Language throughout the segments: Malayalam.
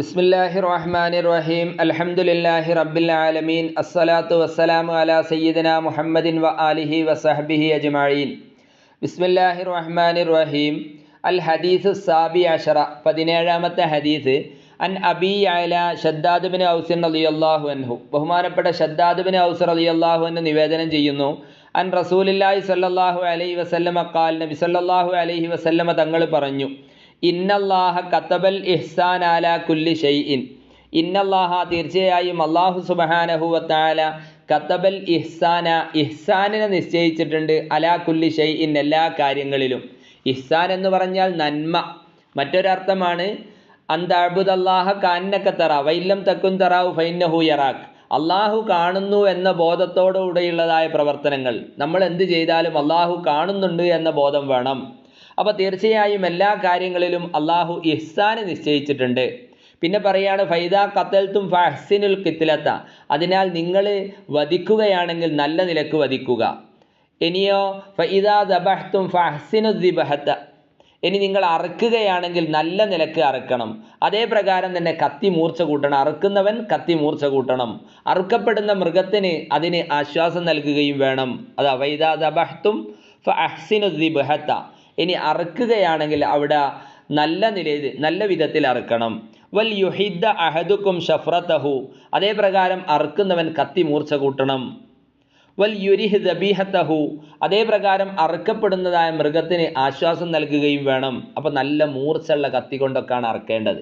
ബിസ്മില്ലാഹി റഹ്മാൻ റഹീം അലഹമുല്ലാഹി റബ്ബിൽ ആലമീൻ. അസ്സലാത്തു വസ്സലാമു അല സയ്യിദന മുഹമ്മദിൻ വ ആലിഹി വസഹബിഹി അജ്മഈൻ. ബിസ്മില്ലാഹി റഹ്മാൻ റഹീം അൽ ഹദീസ് സാബി അഷറ പതിനേഴാമത്തെ ഹദീസ്. അൻ അബി അല ഷദ്ദാദ് ബിൻ ഔസിൻ റളിയല്ലാഹു അൻഹു. ബഹുമാനപ്പെട്ട ഷദ്ദാദ് ബിൻ ഔസ് റളിയല്ലാഹു അൻഹു നിവേദനം ചെയ്യുന്നു. അൻ റസൂലില്ലാഹി സ്വല്ലല്ലാഹു അലൈഹി വസല്ലമ ഖാൽ നബി സല്ലല്ലാഹു അലൈഹി വസല്ലമ തങ്ങൾ പറഞ്ഞു ഇന്നല്ലാഹ കത്തബൽ ഇഹ്സാൻ ആല കുല്ലി ഷൈഇൻ ഇന്നല്ലാഹ തീർച്ചയായും അള്ളാഹു സുബഹാനഹു വത്താല കത്തബൽ ഇഹ്സാന ഇഹ്സാനിനെ നിശ്ചയിച്ചിട്ടുണ്ട് അലാ കുല്ലി ഷൈഇൻ എല്ലാ കാര്യങ്ങളിലും. ഇഹ്സാൻ എന്ന് പറഞ്ഞാൽ നന്മ. മറ്റൊരർത്ഥമാണ് അന്താബുദല്ലാഹ കാന്നക്ക തറ വൈല്ലം തക്കുൻ തറാവു ഫൈനഹു യറാഖ് അള്ളാഹു കാണുന്നു എന്ന ബോധത്തോടുകൂടെയുള്ളതായ പ്രവർത്തനങ്ങൾ. നമ്മൾ എന്ത് ചെയ്താലും അള്ളാഹു കാണുന്നുണ്ട് എന്ന ബോധം വേണം. അപ്പോൾ തീർച്ചയായും എല്ലാ കാര്യങ്ങളിലും അള്ളാഹു ഇഹ്സാന് നിശ്ചയിച്ചിട്ടുണ്ട്. പിന്നെ പറയാണ് ഫൈദ കത്തൽത്തും ഫഹ്സിനുൽ കിത്തിലത്ത അതിനാൽ നിങ്ങൾ വധിക്കുകയാണെങ്കിൽ നല്ല നിലയ്ക്ക് വധിക്കുക. ഇനിയോ ഫൈദ ദബഹ്തും ഫഹ്സിനു ദിബഹത്ത. ഇനി നിങ്ങൾ അറുക്കുകയാണെങ്കിൽ നല്ല നിലയ്ക്ക് അറുക്കണം. അതേ പ്രകാരം തന്നെ കത്തി മൂർച്ച കൂട്ടണം. അറുക്കുന്നവൻ കത്തി മൂർച്ച കൂട്ടണം. അറുക്കപ്പെടുന്ന മൃഗത്തിന് അതിന് ആശ്വാസം നൽകുകയും വേണം. അത് അവൈദ ദബഹ്തും ഫഹ്സിനു ദിബഹത്ത. ഇനി അറുക്കുകയാണെങ്കിൽ അവിടെ നല്ല നിലയിൽ നല്ല വിധത്തിൽ അറുക്കണം. വൽ യുഹിദ്ദ അഹദുക്കും ഷഫ്രത്തഹു അതേ പ്രകാരം അറുക്കുന്നവൻ കത്തി മൂർച്ച കൂട്ടണം. വൽ യുരിഹ് ദബീഹത്തഹു അതേ പ്രകാരം അറുക്കപ്പെടുന്നതായ മൃഗത്തിന് ആശ്വാസം നൽകുകയും വേണം. അപ്പം നല്ല മൂർച്ചയുള്ള കത്തി കൊണ്ടൊക്കെയാണ് അറുക്കേണ്ടത്.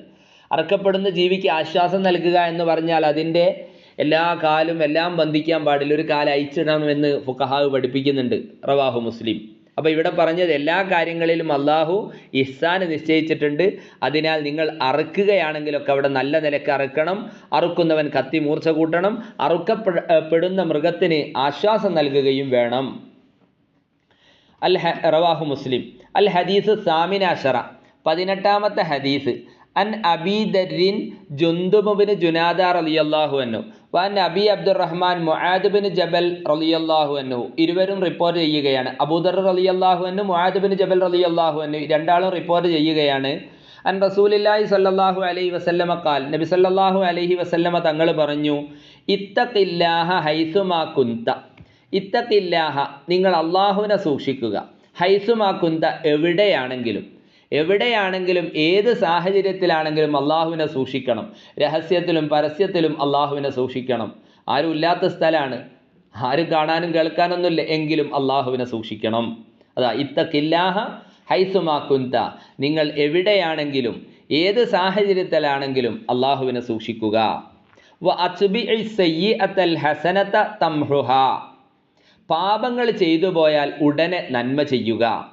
അറുക്കപ്പെടുന്ന ജീവിക്ക് ആശ്വാസം നൽകുക എന്ന് പറഞ്ഞാൽ അതിന്റെ എല്ലാ കാലും എല്ലാം ബന്ധിക്കാൻ പാടില്ല. ഒരു കാൽ അയച്ചിടണമെന്ന് ഫുക്കഹാവ് പഠിപ്പിക്കുന്നുണ്ട്. റവാഹു മുസ്ലിം. അപ്പോൾ ഇവിടെ പറഞ്ഞത് എല്ലാ കാര്യങ്ങളിലും അള്ളാഹു ഇഹ്സാന് നിശ്ചയിച്ചിട്ടുണ്ട്. അതിനാൽ നിങ്ങൾ അറുക്കുകയാണെങ്കിലൊക്കെ അവിടെ നല്ല നിലയ്ക്ക് അറുക്കണം. അറുക്കുന്നവൻ കത്തി മൂർച്ച കൂട്ടണം. അറുക്കപ്പെടുന്ന മൃഗത്തിന് ആശ്വാസം നൽകുകയും വേണം. അൽ റവാഹു മുസ്ലിം. അൽ ഹദീസ് സാമിനാഷറ പതിനെട്ടാമത്തെ ഹദീസ്. അൻ അബീദരിൻ ജുനാദാർ അലി അള്ളാഹു അന്നു വൻ അബി അബ്ദുറഹ്മാൻ മൊഹാദുബിൻ ജബൽ റലിയല്ലാഹു അന്നു ഇരുവരും റിപ്പോർട്ട് ചെയ്യുകയാണ്. അബൂദർ റലിയല്ലാഹു അന്നു മൊഹാദുബിൻ ജബൽ റലിയല്ലാഹു അന്നു രണ്ടാളും റിപ്പോർട്ട് ചെയ്യുകയാണ്. അൻ റസൂലില്ലാഹി സല്ലാഹു അലൈഹി വസല്ലമ കാൽ നബി സല്ലാഹു അലൈഹി വസല്ലമ തങ്ങൾ പറഞ്ഞു ഇത്തക്കില്ലാഹ ഹൈസുമാ കുന്ത. ഇത്തക്കില്ലാഹ നിങ്ങൾ അള്ളാഹുവിനെ സൂക്ഷിക്കുക. ഹൈസുമാ കുന്ത എവിടെയാണെങ്കിലും. എവിടെയാണെങ്കിലും ഏത് സാഹചര്യത്തിലാണെങ്കിലും അള്ളാഹുവിനെ സൂക്ഷിക്കണം. രഹസ്യത്തിലും പരസ്യത്തിലും അള്ളാഹുവിനെ സൂക്ഷിക്കണം. ആരും ഇല്ലാത്ത സ്ഥലമാണ് ആരും കാണാനും കേൾക്കാനൊന്നുമില്ല. എങ്കിലും അള്ളാഹുവിനെ സൂക്ഷിക്കണം. അതാ ഇത്തക്കില്ലാഹ ഹൈസുമാക്കുന്ത നിങ്ങൾ എവിടെയാണെങ്കിലും ഏത് സാഹചര്യത്തിലാണെങ്കിലും അള്ളാഹുവിനെ സൂക്ഷിക്കുക. പാപങ്ങൾ ചെയ്തു പോയാൽ ഉടനെ നന്മ ചെയ്യുക.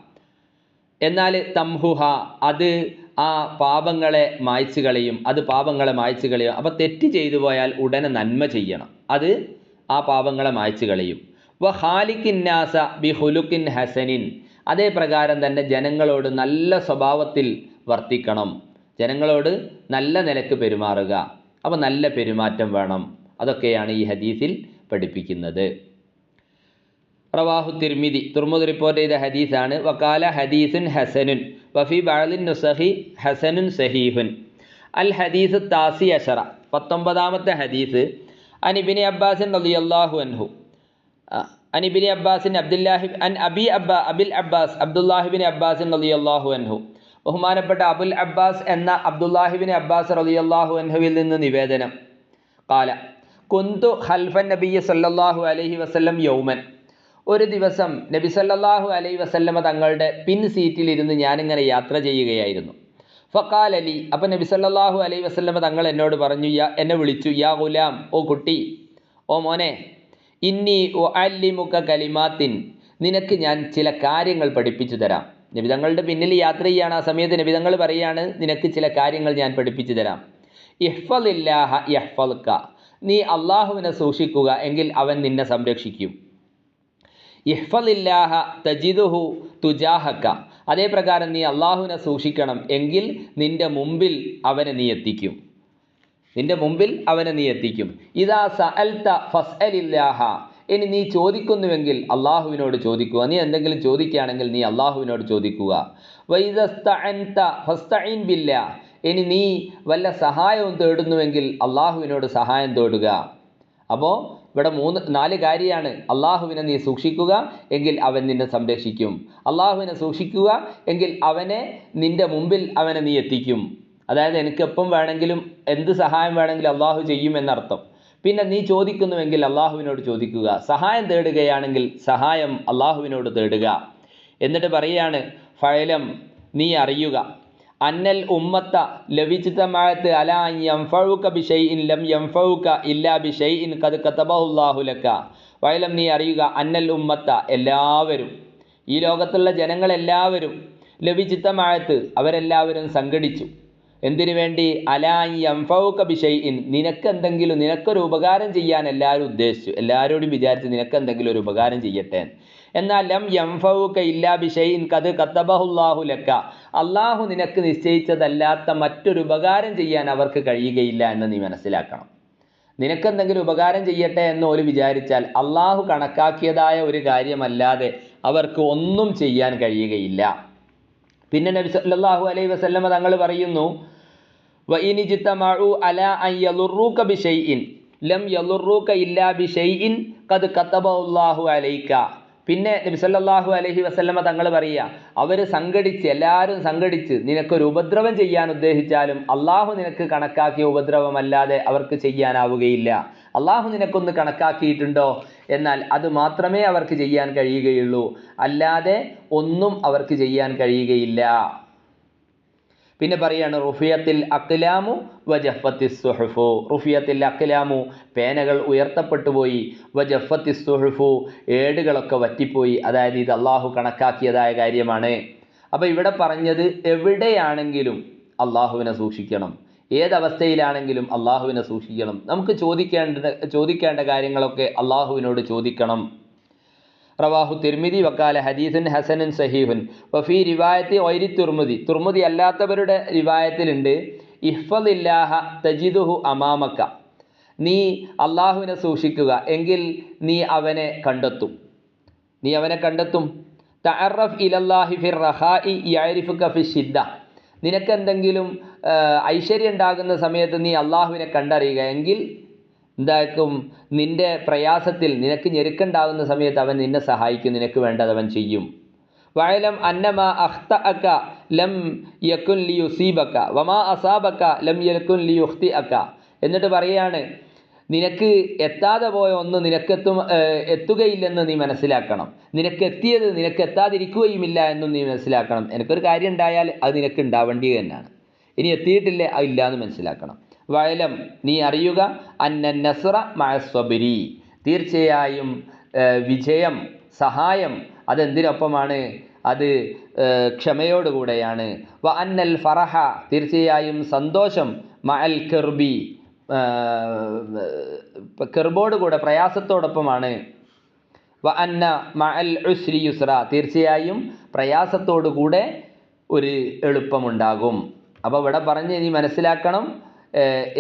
എന്നാൽ തംഹുഹ അത് ആ പാപങ്ങളെ മായ്ച്ചു കളയും അത് പാപങ്ങളെ മായ്ച്ചു കളയും. അപ്പോൾ തെറ്റ് ചെയ്തു പോയാൽ ഉടനെ നന്മ ചെയ്യണം. അത് ആ പാപങ്ങളെ മായ്ച്ചു കളയും. വ ഹാലിക്കിന്നാസ ബി ഹുലുക്കിൻ ഹസനിൻ. അതേ പ്രകാരം തന്നെ ജനങ്ങളോട് നല്ല സ്വഭാവത്തിൽ വർത്തിക്കണം. ജനങ്ങളോട് നല്ല നിലയ്ക്ക് പെരുമാറുക. അപ്പോൾ നല്ല പെരുമാറ്റം വേണം. അതൊക്കെയാണ് ഈ ഹദീസിൽ പഠിപ്പിക്കുന്നത്. റവാഹു തിർമിതി തുർമുദ് റിപ്പോർട്ട് ചെയ്ത ഹദീസാണ് വക്കാല ഹദീസുൻ ഹസനുൻ വഫി ബാലിൻ നുസഹി ഹസനുൻ സഹീഹുൻ. അൽ ഹദീസ് താസി അഷറ പത്തൊമ്പതാമത്തെ ഹദീസ്. അനിബിനി അബ്ബാസിൻ റളിയല്ലാഹു അൻഹു. അനിബിനി അബ്ബാസിൻ അബ്ദുല്ലാഹി അൻ അബി അബ്ബ അബിൽ അബ്ബാസ് അബ്ദുല്ലാഹിബിൻ അബ്ബാസിൻ റളിയല്ലാഹു അൻഹു. ബഹുമാനപ്പെട്ട അബുൽ അബ്ബാസ് എന്ന അബ്ദുല്ലാഹിബിൻ അബ്ബാസ് റളിയല്ലാഹു അൻഹുവിൽ നിന്ന് നിവേദനം. കാല കുന്തു ഹൽഫൻ നബിയ സല്ലാഹു അലഹി വസ്ലം യൗമൻ. ഒരു ദിവസം നബി സല്ലല്ലാഹു അലൈ വസല്ലമ തങ്ങളുടെ പിൻ സീറ്റിലിരുന്ന് ഞാനിങ്ങനെ യാത്ര ചെയ്യുകയായിരുന്നു. ഫക്കാൽ അലി അപ്പം നബി സല്ലല്ലാഹു അലൈ വസല്ലമ തങ്ങൾ എന്നോട് പറഞ്ഞു യാ എന്നെ വിളിച്ചു യാ ഗുലാം ഓ കുട്ടി ഓ മോനെ ഇന്നി ഒ അല്ലിമുക്ക കലിമാത്തിൻ നിനക്ക് ഞാൻ ചില കാര്യങ്ങൾ പഠിപ്പിച്ചു തരാം. നബി തങ്ങളുടെ പിന്നിൽ യാത്ര ചെയ്യാണ്. ആ സമയത്ത് നബി തങ്ങൾ പറയാണ് നിനക്ക് ചില കാര്യങ്ങൾ ഞാൻ പഠിപ്പിച്ചു തരാം. ഇഹ്ഫലില്ലാഹ യഹ്ഫൽക്ക നീ അള്ളാഹുവിനെ സൂക്ഷിക്കുക എങ്കിൽ അവൻ നിന്നെ സംരക്ഷിക്കും. ഇഹ്ഫലില്ലാഹ തജിദുഹു തുജാഹക്ക. അതേ പ്രകാരം നീ അള്ളാഹുവിനെ സൂക്ഷിക്കണം എങ്കിൽ നിന്റെ മുമ്പിൽ അവനെ നീ എത്തിക്കും. നിന്റെ മുമ്പിൽ അവനെ നീ എത്തിക്കും. ഇതാ സഅൽത്ത ഫസ്അലില്ലാഹ. ഇനി നീ ചോദിക്കുന്നുവെങ്കിൽ അള്ളാഹുവിനോട് ചോദിക്കുക. നീ എന്തെങ്കിലും ചോദിക്കുകയാണെങ്കിൽ നീ അള്ളാഹുവിനോട് ചോദിക്കുക. ഫസ്തഈൻ ബില്ലാ. ഇനി നീ വല്ല സഹായവും തേടുന്നുവെങ്കിൽ അള്ളാഹുവിനോട് സഹായം തേടുക. അപ്പോൾ ഇവിടെ മൂന്ന് നാല് കാര്യമാണ്. അള്ളാഹുവിനെ നീ സൂക്ഷിക്കുക എങ്കിൽ അവൻ നിന്നെ സംരക്ഷിക്കും. അള്ളാഹുവിനെ സൂക്ഷിക്കുക എങ്കിൽ അവനെ നിന്റെ മുമ്പിൽ അവനെ നീ എത്തിക്കും. അതായത് എനിക്ക് എപ്പം വേണമെങ്കിലും എന്ത് സഹായം വേണമെങ്കിലും അള്ളാഹു ചെയ്യും എന്നർത്ഥം. പിന്നെ നീ ചോദിക്കുന്നുവെങ്കിൽ അള്ളാഹുവിനോട് ചോദിക്കുക. സഹായം തേടുകയാണെങ്കിൽ സഹായം അള്ളാഹുവിനോട് തേടുക. എന്നിട്ട് പറയുകയാണ് ഫലം നീ അറിയുക. അന്നൽ ഉമ്മത്ത ലവിചിതമായത് അല യംഫൗക ബിഷൈഇൻ ലം യംഫൗക ഇല്ലാ ബിഷൈഇൻ കത് കതബഹുല്ലാഹു ലക വയലം നീ അറിയുക അന്നൽ ഉമ്മത്ത എല്ലാവരും ഈ ലോകത്തുള്ള ജനങ്ങളെല്ലാവരും ലവിച്ചിത്തമാഴത്ത് അവരെല്ലാവരും സംഘടിച്ചു. എന്തിനു വേണ്ടി? അലായി യംഫൗക നിനക്ക് എന്തെങ്കിലും നിനക്കൊരു ഉപകാരം ചെയ്യാൻ എല്ലാവരും ഉദ്ദേശിച്ചു. എല്ലാവരോടും വിചാരിച്ച് നിനക്കെന്തെങ്കിലും ഒരു ഉപകാരം ചെയ്യട്ടെ എന്നാൽ ലം യംഫൗക ഇല്ലാ ബിഷയിൻ കത് കത്തബഹുല്ലാഹു ലക്ക. അള്ളാഹു നിനക്ക് നിശ്ചയിച്ചതല്ലാത്ത മറ്റൊരു ഉപകാരം ചെയ്യാൻ അവർക്ക് കഴിയുകയില്ല എന്ന് നീ മനസ്സിലാക്കണം. നിനക്കെന്തെങ്കിലും ഉപകാരം ചെയ്യട്ടെ എന്ന് ഒരു വിചാരിച്ചാൽ അള്ളാഹു കണക്കാക്കിയതായ ഒരു കാര്യമല്ലാതെ അവർക്ക് ഒന്നും ചെയ്യാൻ കഴിയുകയില്ല. പിന്നെ നബി സല്ലല്ലാഹു അലൈഹി വസല്ലമ തങ്ങൾ പറയുന്നു ലം യളുറൂക ഇല്ലാ ബിശൈഇൻ കത് കത്തബ അലൈക. പിന്നെ നബി സല്ലല്ലാഹു അലൈഹി വസല്ലമ തങ്ങൾ പറയുക അവർ സംഘടിച്ച് എല്ലാവരും സംഘടിച്ച് നിനക്കൊരു ഉപദ്രവം ചെയ്യാൻ ഉദ്ദേശിച്ചാലും അള്ളാഹു നിനക്ക് കണക്കാക്കിയ ഉപദ്രവമല്ലാതെ അവർക്ക് ചെയ്യാനാവുകയില്ല. അള്ളാഹു നിനക്കൊന്ന് കണക്കാക്കിയിട്ടുണ്ടോ? എന്നാൽ അത് മാത്രമേ അവർക്ക് ചെയ്യാൻ കഴിയുകയുള്ളൂ. അല്ലാതെ ഒന്നും അവർക്ക് ചെയ്യാൻ കഴിയുകയില്ല. പിന്നെ പറയാണ് റുഫിയത്തിൽ അക്ലാമു വജഫത്തി സുഹഫു റുഫിയത്തിൽ അക്ലാമു പേനകൾ ഉയർത്തപ്പെട്ടു പോയി വജഫത്തി സുഹഫു ഏടുകളൊക്കെ വറ്റിപ്പോയി. അതായത് ഇത് അള്ളാഹു കണക്കാക്കിയതായ കാര്യമാണ്. അപ്പോൾ ഇവിടെ പറഞ്ഞത് എവിടെയാണെങ്കിലും അള്ളാഹുവിനെ സൂക്ഷിക്കണം. ഏതവസ്ഥയിലാണെങ്കിലും അള്ളാഹുവിനെ സൂക്ഷിക്കണം. നമുക്ക് ചോദിക്കേണ്ട ചോദിക്കേണ്ട കാര്യങ്ങളൊക്കെ അള്ളാഹുവിനോട് ചോദിക്കണം. റവാഹു തിർമിതി വക്കാല ഹദീസുൻ ഹസനൻ സഹീഹുൻ. വഫി റിവായത്തി ഒരി തുർമുതി തുർമുതി അല്ലാത്തവരുടെ റിവായത്തിലുണ്ട് ഇഹ്ഫദില്ലാഹ തജിദുഹു അമാമക്ക. നീ അള്ളാഹുവിനെ സൂക്ഷിക്കുക എങ്കിൽ നീ അവനെ കണ്ടെത്തും. നീ അവനെ കണ്ടെത്തും. തഅറഫ് ഇലല്ലാഹി ഫിർ റഹാഇ യഅരിഫുക ഫി ഷിദ്ദ നിനക്കെന്തെങ്കിലും ഐശ്വര്യം ഉണ്ടാകുന്ന സമയത്ത് നീ അള്ളാഹുവിനെ കണ്ടറിയുക എങ്കിൽ എന്താക്കും നിന്റെ പ്രയാസത്തിൽ നിനക്ക് ഞെരുക്കുണ്ടാവുന്ന സമയത്ത് അവൻ നിന്നെ സഹായിക്കും നിനക്ക് വേണ്ടത് അവൻ ചെയ്യും. വയലം അന്നമ അഖ്ത അക്ക ലം യക്കുൻ ലി യുസീബക്ക വമാ അസാബക്ക ലം യക്കുൻ ലി യുഖ്തി അക്ക എന്നിട്ട് പറയാണ് നിനക്ക് എത്താതെ പോയ ഒന്ന് നിനക്കെത്തും എത്തുകയില്ലെന്ന് നീ മനസ്സിലാക്കണം. നിനക്ക് എത്തിയത് നിനക്ക് എത്താതിരിക്കുകയുമില്ല എന്നും നീ മനസ്സിലാക്കണം. എനിക്കൊരു കാര്യം ഉണ്ടായാൽ അത് നിനക്ക് ഉണ്ടാവേണ്ടി തന്നെയാണ് ഇനി എത്തിയിട്ടില്ല അതില്ല എന്ന് മനസ്സിലാക്കണം. വയലം നീ അറിയുക അന്ന നസ്ര മഹസ്വബിരി തീർച്ചയായും വിജയം സഹായം അതെന്തിനൊപ്പമാണ്? അത് ക്ഷമയോടുകൂടെയാണ്. വ അന്നൽ ഫറഹ തീർച്ചയായും സന്തോഷം മഅൽ കെർബി കെർബോടുകൂടെ പ്രയാസത്തോടൊപ്പമാണ്. വ അന്ന മഅൽ ഉസ്രി യുസ്ര തീർച്ചയായും പ്രയാസത്തോടുകൂടെ ഒരു എളുപ്പമുണ്ടാകും. അപ്പോൾ ഇവിടെ പറഞ്ഞ് ഇനി മനസ്സിലാക്കണം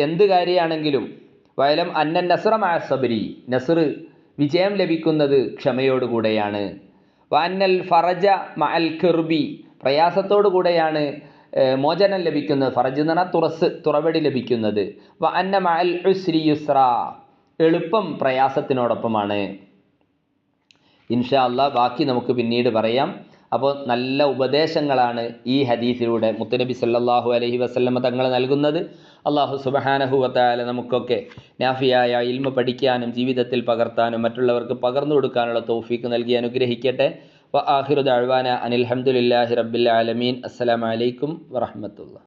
എന്ത് കാര്യമാണെങ്കിലും വയലം അന്നൻ നസറമായ മഅസബരി നസർ വിജയം ലഭിക്കുന്നത് ക്ഷമയോടുകൂടെയാണ്. വാന്നൽ ഫറജ മഅൽ കിർബി. പ്രയാസത്തോടു കൂടെയാണ് മോചനം ലഭിക്കുന്നത്. ഫറജ് എന്ന് പറഞ്ഞാൽ തുറസ് തുറവടി ലഭിക്കുന്നത്. വ അന്ന മഅൽ ഉസ്രി യുസ്ര. എളുപ്പം പ്രയാസത്തിനോടൊപ്പമാണ്. ഇൻഷാ അല്ലാ ബാക്കി നമുക്ക് പിന്നീട് പറയാം. അപ്പോൾ നല്ല ഉപദേശങ്ങളാണ് ഈ ഹദീസിലൂടെ മുത്തുനബി സല്ലല്ലാഹു അലൈഹി വസല്ലമ തങ്ങൾ നൽകുന്നത്. അള്ളാഹു സുബഹാനഹു വത്തായാല നമുക്കൊക്കെ നാഫിയായ ഇൽമ പഠിക്കാനും ജീവിതത്തിൽ പകർത്താനും മറ്റുള്ളവർക്ക് പകർന്നു കൊടുക്കാനുള്ള തൗഫീക്ക് നൽകി അനുഗ്രഹിക്കട്ടെ. വ ആഹിറു ദഅ്വാന അൽഹംദുലില്ലാഹി റബ്ബിൽ ആലമീൻ. അസ്സലാമു അലൈക്കും വറഹ്മത്തുള്ളാഹി.